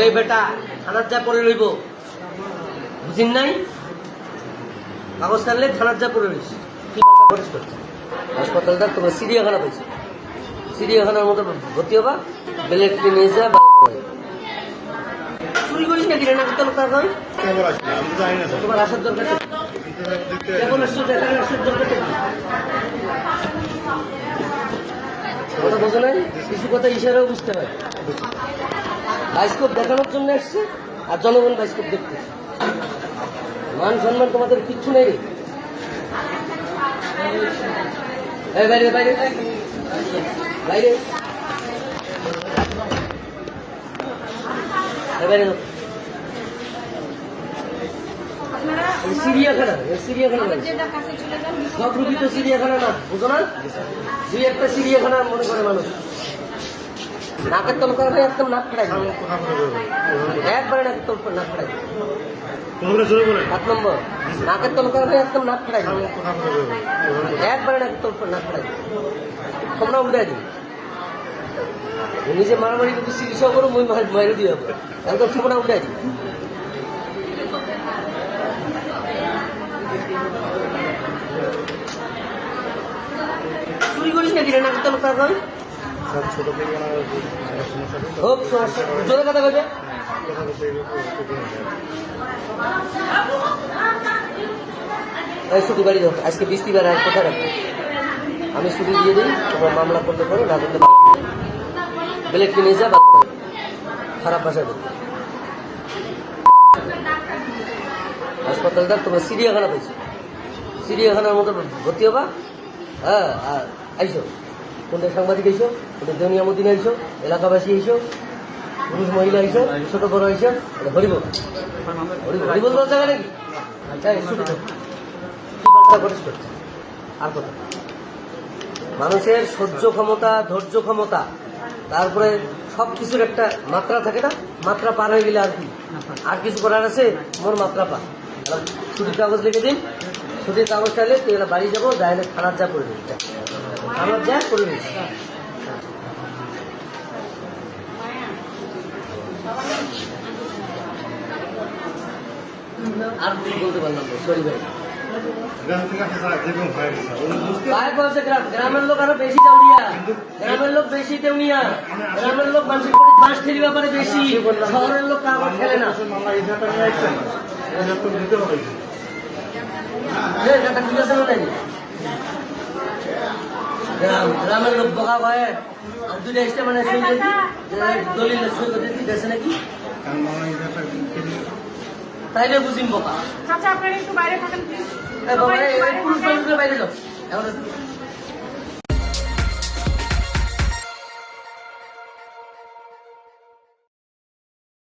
এই বেটা থানার যা পরে রইব বুঝিন নাই? কাগজ কাটলে থানার যা পরে রইস হাসপাতালটা তোমার চিড়িয়াখানা পাইছো। চিড়িয়াখানার মতো ভর্তি হবা বেলেট কিনে যা চুরি করিস নাকি রে? নাকি তোর কাজ হয়? তোমার আসার দরকার দেখার আসার দরকার কথা বোঝো নাই? কিছু কথা ইশারাও বুঝতে হয়। বাইস্কোপ দেখানোর জন্য এসছে আর জনগণ বাইস্কোপ দেখতে মান সম্মান তোমাদের কিচ্ছু নেই বাইরে চলে যান সব রুগী তো চিড়িয়াখানা না বুঝো না? দুই একটা চিড়িয়াখানা মনে করে মানুষ। নাকের তল করে একদম নাক বলব একবারে নাকের তল করে নাক বলে সাত নম্বর নাকের তল করে একদম নাক বলব একবারে নাকের তল করে নাক দিবে। তোমরা উল্টাই দিবে নিজে মারামারি যদি চিকিৎসা করো মই মাইরে দিয়ে হবে একদম তোমরা উল্টাই দিবে চুরি করিস নাকি রে নাকের তল করে ছোট কথা। এই ছুটি বাড়ি দাও, আজকে বৃষ্টিবার আর কোথায় রাখব আমি ছুটি দিয়ে দিই তোমার মামলা করতে পারো, না করতে পারো। বেলেট কিনে যা বা খারাপ ভাষায় বলতে হাসপাতালটা তোমার চিড়িয়াখানা পাইছো। চিড়িয়াখানার মতো ভর্তি হবা? হ্যাঁ আর আইসো। কোনটা সাংবাদিক আইসো কোনটা দুনিয়া মদিন আইসো এলাকাবাসী আইসো পুরুষ মহিলা আইসো ছোট বড় এটা হরিবল হরিবল জায়গা নাকি? আচ্ছা আর কথা। মানুষের সহ্য ক্ষমতা, ধৈর্য ক্ষমতা, তারপরে সব কিছুর একটা মাত্রা থাকে না? মাত্রা পার হয়ে গেলে আর কি? আর কিছু করার আছে? মোর মাত্রা পা এবার ছুটির কাগজ লিখে দিন। ছুটির কাগজ চাইলে তুই বাড়ি যাব যাইলে খানার যা করে দিস খানার যা করে আর গ্রামের লোক আরও বেশি দেউনিয়া গ্রামের লোক বেশি দেউনিয়া গ্রামের লোক মানুষের ঠেলি ব্যাপারে বেশি। শহরের লোক কাপড় খেলে না। মামলা এই জায়গাটা নিয়ে আসছেন এই জায়গাটা তো দিতে হবে এ, এটা ঠিক আছে না নাকি? গ্রাম গ্রামের লোক বকা ভয়ে আর দুইটা এসে মানে সই করে দলিল সই করে দিই দেশে নাকি? তাইলে বুঝিম বকা। আচ্ছা আপনারা একটু বাইরে থাকেন প্লিজ এ বাবা, এই- এই পুরুষ বাইরে যাও। এখন